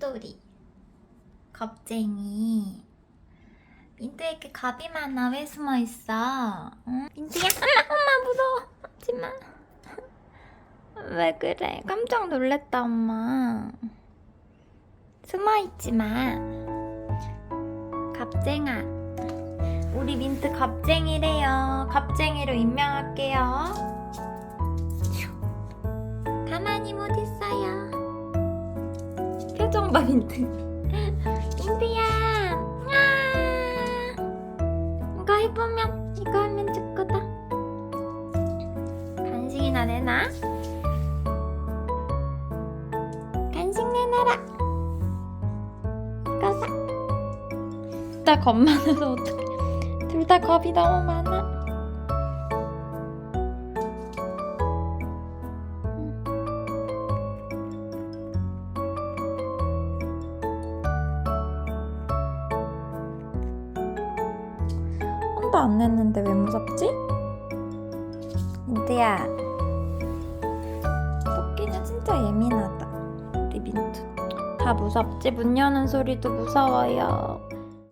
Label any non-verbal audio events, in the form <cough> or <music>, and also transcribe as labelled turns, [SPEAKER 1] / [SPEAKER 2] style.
[SPEAKER 1] 똘똘이. 겁쟁이. 민트에 이렇게 겁이 많아. 왜 숨어 있어? 응? 민트야 엄마 엄마 무서워. 하지마. <laughs> 왜 그래? 깜짝 놀랐다 엄마. 숨어 있지 마. 겁쟁아. 우리 민트 겁쟁이래요. 겁쟁이로 임명할게요. 가만히 못 있어요 민트 민트야 아. 이거 해보면 이거 하면 좋거든 간식이나 내놔. 간식 내놔라. 이거 사 둘다 겁 많아서 어떡해. 둘 다 겁이 너무 많아 혼도 안 냈는데 왜 무섭지? 민트야 토끼는 진짜 예민하다 우리 민트 다 무섭지? 문 여는 소리도 무서워요